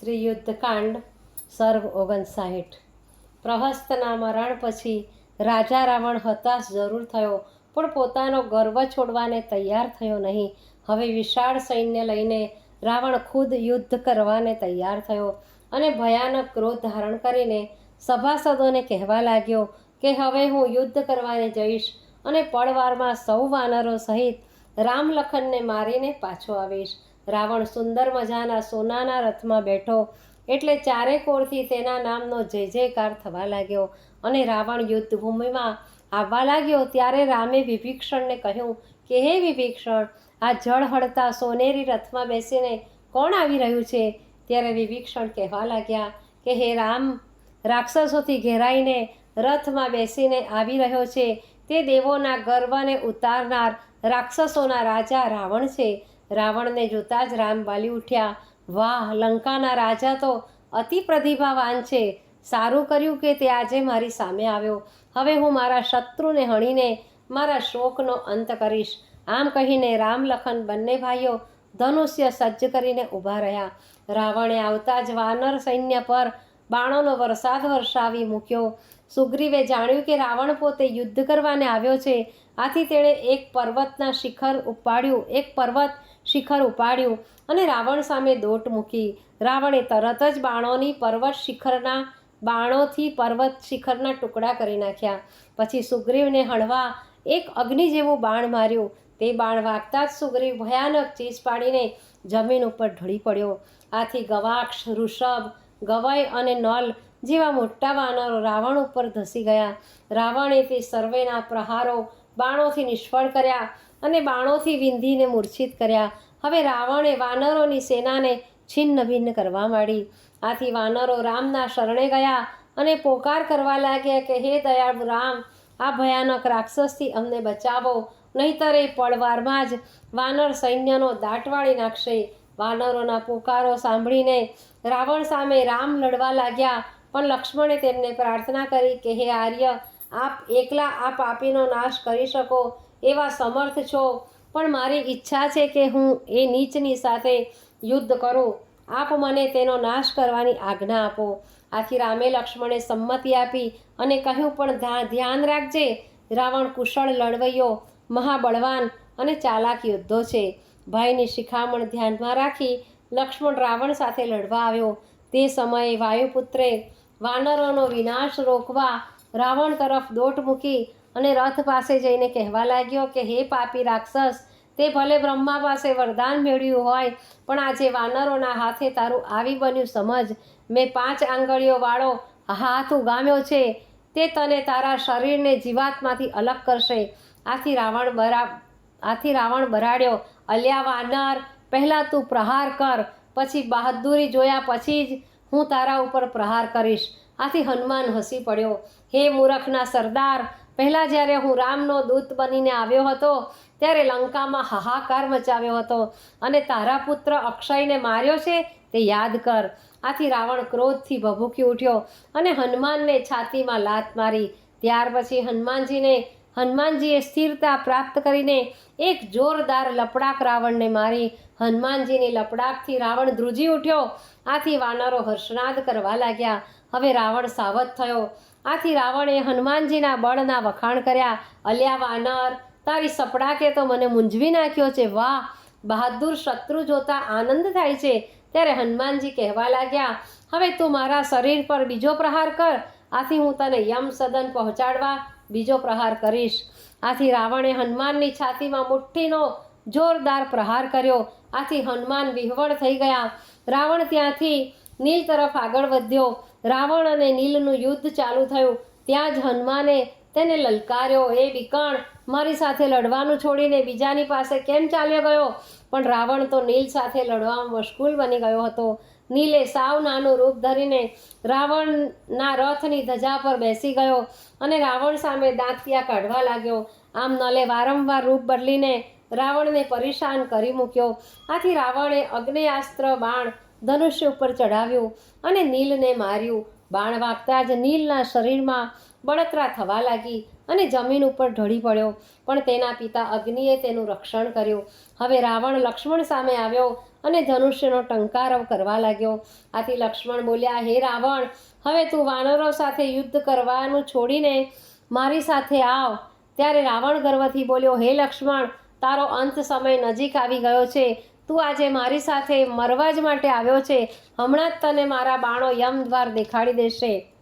શ્રી યુદ્ધકાંડ સર્ગ ઓગણસાઠ. પ્રહસ્તના મરણ પછી રાજા રાવણ હતાશ જરૂર થયો, પણ પોતાનો ગર્વ છોડવાને તૈયાર થયો નહીં. હવે વિશાળ સૈન્ય લઈને રાવણ ખુદ યુદ્ધ કરવાને તૈયાર થયો અને ભયાનક ક્રોધ ધારણ કરીને સભાસદોને કહેવા લાગ્યો કે હવે હું યુદ્ધ કરવાને જઈશ અને પળવારમાં સૌ વાનરો સહિત રામલખનને મારીને પાછો આવીશ. રાવણ સુંદર મજાના સોનાના રથમાં બેઠો એટલે ચારે કોરથી તેના નામનો જય જયકાર થવા લાગ્યો અને રાવણ યુદ્ધભૂમિમાં આવવા લાગ્યો ત્યારે રામે વિભીક્ષણને કહ્યું કે, હે વિભીક્ષણ આ જળ હળતા સોનેરી રથમાં બેસીને કોણ આવી રહ્યું છે? ત્યારે વિભીક્ષણ કહેવા લાગ્યા કે, હે રામ, રાક્ષસોથી ઘેરાઈને રથમાં બેસીને આવી રહ્યો છે. તે દેવોના ગર્વને ઉતારનાર રાક્ષસોના રાજા રાવણ છે. રાવણને જોતા જ રામ બાલી ઉઠ્યા, વાહ, લંકાના રાજા તો અતિ પ્રતિભાવાન છે. સારું કર્યું કે તે આજે મારી સામે આવ્યો. હવે હું મારા શત્રુને હણીને મારા શોકનો અંત કરીશ. આમ કહીને રામ, લખન બંને ભાઈઓ ધનુષ્ય સજ્જ કરીને ઊભા રહ્યા. રાવણે આવતા જ વાનર સૈન્ય પર બાણોનો વરસાદ વરસાવી મૂક્યો. સુગ્રીવે જાણ્યું કે રાવણ પોતે યુદ્ધ કરવાને આવ્યો છે. આથી તેણે એક પર્વતના શિખર ઉપાડ્યું. એક પર્વત શિખર ઉપાડ્યું અને રાવણ સામે દોટ મૂકી. રાવણે તરત જ બાણોની પર્વત શિખરના બાણોથી પર્વત શિખરના ટુકડા કરી નાખ્યા. પછી સુગ્રીવને હળવા એક અગ્નિ જેવું બાણ માર્યું. તે બાણ વાગતા જ સુગ્રીવ ભયાનક ચીસ પાડીને જમીન ઉપર ઢળી પડ્યો. આથી ગવાક્ષ, ઋષભ, ગવય અને નલ જેવા મોટા વાનરો રાવણ ઉપર ધસી ગયા. રાવણે તે સર્વેના પ્રહારો બાણોથી નિષ્ફળ કર્યા. અને બાણોથી વિંધીને મૂર્છિત કર્યા. હવે રાવણે વાનરોની સેનાને છિન્ન ભિન્ન કરવા માંડી. આથી વાનરો રામના શરણે ગયા અને પોકાર કરવા લાગ્યા કે, હે દયાળુ રામ, આ ભયાનક રાક્ષસથી અમને બચાવો, નહીતર એ પળવારમાં જ વાનર સૈન્યનો દાટવાળી નાખશે. વાનરોના પોકારો સાંભળીને રાવણ સામે રામ લડવા લાગ્યા, પણ લક્ષ્મણે તેમને પ્રાર્થના કરી કે, હે આર્ય, આપ એકલા આ પાપીનો નાશ કરી શકો. એવા સમર્થ છો. પણ મારી ઈચ્છા છે કે હું એ નીચની સાથે યુદ્ધ કરું. આપ મને તેનો નાશ કરવાની આજ્ઞા આપો. આથી રામે લક્ષ્મણે સંમતિ આપી અને કહ્યું, પણ ધ્યાન રાખજે. રાવણ કુશળ લડવૈયો, મહાબળવાન અને ચાલાક યોદ્ધો છે. ભાઈની શિખામણ ધ્યાનમાં રાખી લક્ષ્મણ રાવણ સાથે લડવા આવ્યો. તે સમયે વાયુપુત્રે વાનરોનો વિનાશ રોકવા રાવણ તરફ દોટ મૂકી અને રથ પાસે જઈને કહેવા લાગ્યો કે, હે પાપી રાક્ષસ, તે ભલે બ્રહ્મા પાસે વરદાન મેળવ્યું હોય, પણ આજે વાનરોના હાથે તારું આવી બન્યું સમજ. મેં પાંચ આંગળીઓ વાળો હાથ ઉગામ્યો છે. તે તને તારા શરીરને જીવાતમાંથી અલગ કરશે. આથી રાવણ બરા, આથી રાવણ બરાડ્યો. અલ્યા વાનર, પહેલાં તું પ્રહાર કર, પછી બહાદુરી જોયા પછી જ હું તારા ઉપર પ્રહાર કરીશ. આથી હનુમાન હસી પડ્યો. હે મૂરખના સરદાર પહેલાં જ્યારે હું રામનો દૂત બનીને આવ્યો હતો, ત્યારે લંકામાં હાહાકાર મચાવ્યો હતો અને તારા પુત્ર અક્ષયને માર્યો છે તે યાદ કર. આથી રાવણ ક્રોધથી ભભૂકી ઉઠ્યો અને હનુમાનને છાતીમાં લાત મારી. ત્યાર પછી હનુમાનજીને, હનુમાનજીએ સ્થિરતા પ્રાપ્ત કરીને એક જોરદાર લપડાક રાવણને મારી. હનુમાનજીની લપડાકથી રાવણ ધ્રુજી ઉઠ્યો. આથી વાનરો હર્ષનાદ કરવા લાગ્યા. હવે રાવણ સાવધ થયો. આથી રાવણે હનુમાનજીના બળના વખાણ કર્યા. અલ્યા વાનર, તારી સપડાકે તો મને મૂંઝવી નાખ્યો છે. વાહ, બહાદુર શત્રુ જોતા આનંદ થાય છે. ત્યારે હનુમાનજી કહેવા લાગ્યા, હવે તું મારા શરીર પર બીજો પ્રહાર કર. આથી હું તને યમ સદન પહોંચાડવા બીજો પ્રહાર કરીશ. આથી રાવણે હનુમાનની છાતીમાં મુઠ્ઠીનો જોરદાર પ્રહાર કર્યો. આથી હનુમાન વિહવળ થઈ ગયા. રાવણ ત્યાંથી નીલ તરફ આગળ વધ્યો. રાવણ અને નીલનું યુદ્ધ ચાલુ થયું. ત્યાં જ હનુમાને તેને લલકાર્યો એ વિકણ મારી સાથે લડવાનું છોડીને બીજાની પાસે કેમ ચાલ્યો ગયો? પણ રાવણ તો નીલ સાથે લડવામાં મશગુલ બની ગયો હતો. નીલે સાવ નાનું રૂપ ધરીને રાવણના રથની ધજા પર બેસી ગયો અને રાવણ સામે દાંતિયા કાઢવા લાગ્યો. આમ નલે વારંવાર રૂપ બદલીને રાવણને પરેશાન કરી મૂક્યો. આથી રાવણે અગ્નેયાસ્ત્ર બાણ ધનુષ્ય ઉપર ચઢાવ્યું અને નીલને માર્યું. બાણ વાગતા જ નીલના શરીરમાં બળતરા થવા લાગી અને જમીન ઉપર ઢળી પડ્યો. પણ તેના પિતા અગ્નિએ તેનું રક્ષણ કર્યું. હવે રાવણ લક્ષ્મણ સામે આવ્યો અને ધનુષ્યનો ટંકાર કરવા લાગ્યો. આથી લક્ષ્મણ બોલ્યા, હે રાવણ, હવે તું વાનરો સાથે યુદ્ધ કરવાનું છોડીને મારી સાથે આવ. ત્યારે રાવણ ગર્વથી બોલ્યો, હે લક્ષ્મણ, તારો અંત સમય નજીક આવી ગયો છે. તું આજે મારી સાથે મરવા જ માટે આવ્યો છે. હમણાં જ તને મારા બાણો યમ દ્વાર દેખાડી દેશે.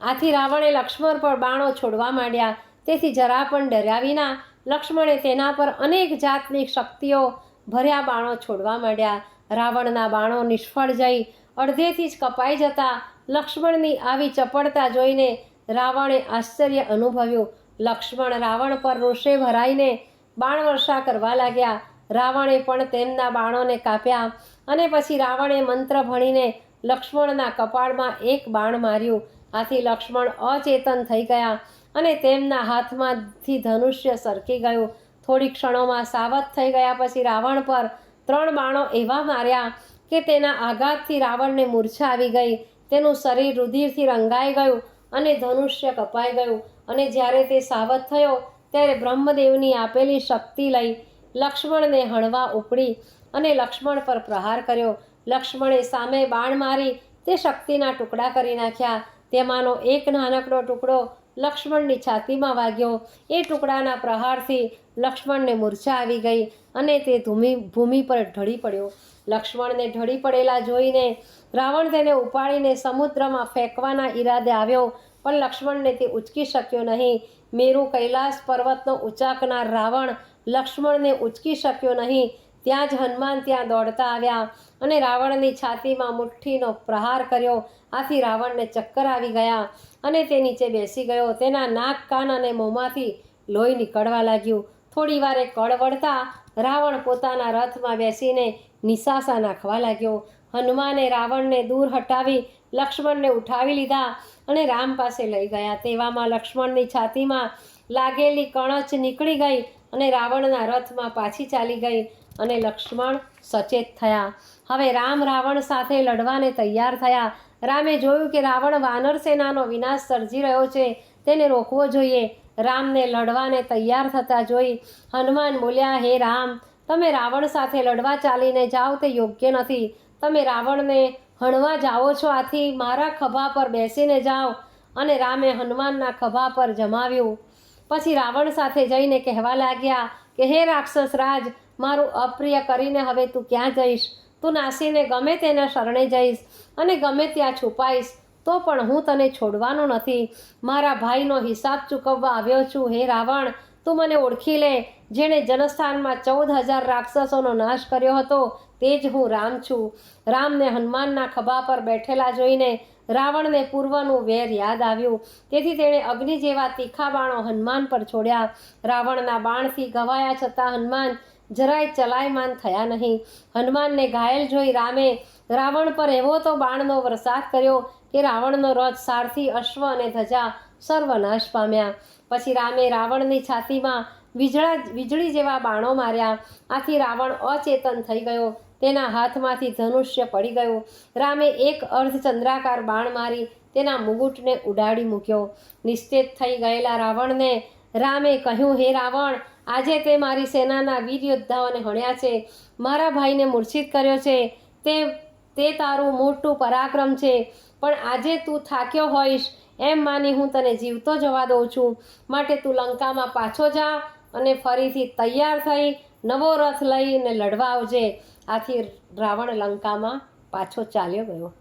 આથી રાવણે લક્ષ્મણ પર બાણો છોડવા માંડ્યા. તેથી જરા પણ ડર્યા વિના લક્ષ્મણે તેના પર અનેક જાતની શક્તિઓ ભર્યા બાણો છોડવા માંડ્યા. રાવણના બાણો નિષ્ફળ જઈ અડધેથી જ કપાઈ જતા લક્ષ્મણની આવી ચપળતા જોઈને રાવણે આશ્ચર્ય અનુભવ્યું. લક્ષ્મણ રાવણ પર રોષે ભરાઈને બાણ વર્ષા કરવા લાગ્યા. રાવણે પણ તેમના બાણોને કાપ્યા અને પછી રાવણે મંત્ર ભણીને લક્ષ્મણના કપાળમાં એક બાણ માર્યું. આથી લક્ષ્મણ અચેતન થઈ ગયા અને તેમના હાથમાંથી ધનુષ્ય સરકી ગયું. થોડી ક્ષણોમાં સાવધ થઈ ગયા પછી રાવણ પર ત્રણ બાણો એવા માર્યા કે તેના આઘાતથી રાવણને મૂર્છા આવી ગઈ. તેનું શરીર રુધિરથી રંગાઈ ગયું અને ધનુષ્ય કપાઈ ગયું અને જ્યારે તે સાવધ થયો ત્યારે બ્રહ્મદેવની આપેલી શક્તિ લઈ લક્ષ્મણને હણવા ઉપડી અને લક્ષ્મણ પર પ્રહાર કર્યો. લક્ષ્મણે સામે બાણ મારી તે શક્તિના ટુકડા કરી નાખ્યા. તેમાંનો એક નાનકડો ટુકડો લક્ષ્મણની છાતીમાં વાગ્યો. એ ટુકડાના પ્રહારથી લક્ષ્મણને મૂર્છા આવી ગઈ અને તે ધૂમી, ભૂમિ પર ઢળી પડ્યો. લક્ષ્મણને ઢળી પડેલા જોઈને રાવણ તેને ઉપાડીને સમુદ્રમાં ફેંકવાના ઈરાદે આવ્યો, પણ લક્ષ્મણને તે ઉચકી શક્યો નહીં. મેરુ કૈલાસ પર્વતનો ઉચાકનાર રાવણ લક્ષ્મણને ઉચકી શક્યો નહીં. ત્યાં જ હનુમાન ત્યાં દોડતા આવ્યા અને રાવણની છાતીમાં મુઠ્ઠીનો પ્રહાર કર્યો. આથી રાવણને ચક્કર આવી ગયા અને તે નીચે બેસી ગયો. તેના નાક, કાન અને મોંમાંથી લોહી નીકળવા લાગ્યું. થોડી વારે કળવળતા રાવણ પોતાના રથમાં બેસીને નિશાસા નાખવા લાગ્યો. હનુમાને રાવણને દૂર હટાવી લક્ષ્મણને ઉઠાવી લીધા અને રામ પાસે લઈ ગયા. તેવામાં લક્ષ્મણની છાતીમાં લાગેલી કણચ નીકળી ગઈ અને રાવણના રથમાં પાછી ચાલી ગઈ અને લક્ષ્મણ સચેત થયા. હવે રામ રાવણ સાથે લડવાને તૈયાર થયા. રામે જોયું કે રાવણ વાનર સેનાનો વિનાશ સર્જી રહ્યો છે, તેને રોકવો જોઈએ. રામને લડવાને તૈયાર થતા જોઈ હનુમાન બોલ્યા, હે રામ, તમે રાવણ સાથે લડવા ચાલીને જાઓ તે યોગ્ય નથી. તમે રાવણને હણવા જાઓ છો આથી મારા ખભા પર બેસીને જાઓ. અને રામે હનુમાનના ખભા પર જમાવ્યું. પછી રાવણ સાથે જઈને કહેવા લાગ્યા કે, હે રાક્ષસ રાજ, મારું અપ્રિય કરીને હવે તું ક્યાં જઈશ? તું નાસીને ગમે તેના શરણે જઈશ અને ગમે ત્યાં છુપાઈશ. તો પણ હું તને છોડવાનો નથી. મારા ભાઈનો હિસાબ ચૂકવવા આવ્યો છું. હે રાવણ, તું મને ઓળખી લે. જેણે જનસ્થાનમાં ચૌદ હજાર રાક્ષસોનો નાશ કર્યો હતો, તે જ હું રામ છું. રામને હનુમાનના ખભા પર બેઠેલા જોઈને રાવણને પૂર્વનું વેર યાદ આવ્યું. તેથી તેણે અગ્નિ જેવા તીખા બાણો હનુમાન પર છોડ્યા. રાવણના બાણથી ઘવાયા છતાં હનુમાન જરાય ચલાયમાન થયા નહીં. હનુમાનને ઘાયલ જોઈ રામે રાવણ પર એવો તો બાણનો વરસાદ કર્યો કે રાવણનો રથ સારથી અશ્વ અને ધજા સર્વનાશ પામ્યા. પછી રામે રાવણની છાતીમાં વીજળા, વીજળી જેવા બાણો માર્યા. આથી રાવણ અચેતન થઈ ગયો. તેના હાથમાંથી ધનુષ્ય પડી ગયું. રામે એક અર્ધચંદ્રાકાર બાણ મારી તેના મુગુટને ઉડાડી મૂક્યો. નિશ્ચિત થઈ ગયેલા રાવણને રામે કહ્યું, હે રાવણ, આજે તે મારી સેનાના વીર યોદ્ધાઓને હણ્યા છે. મારા ભાઈને મૂર્છિત કર્યો છે. તે તે તારું મોટું પરાક્રમ છે. પણ આજે તું થાક્યો હોઈશ. એમ માની હું તને જીવતો જવા દઉં છું. માટે તું લંકામાં પાછો જા અને ફરીથી તૈયાર થઈ નવો રથ લઈને લડવા આવજે. આથી રાવણ લંકામાં પાછો ચાલ્યો ગયો.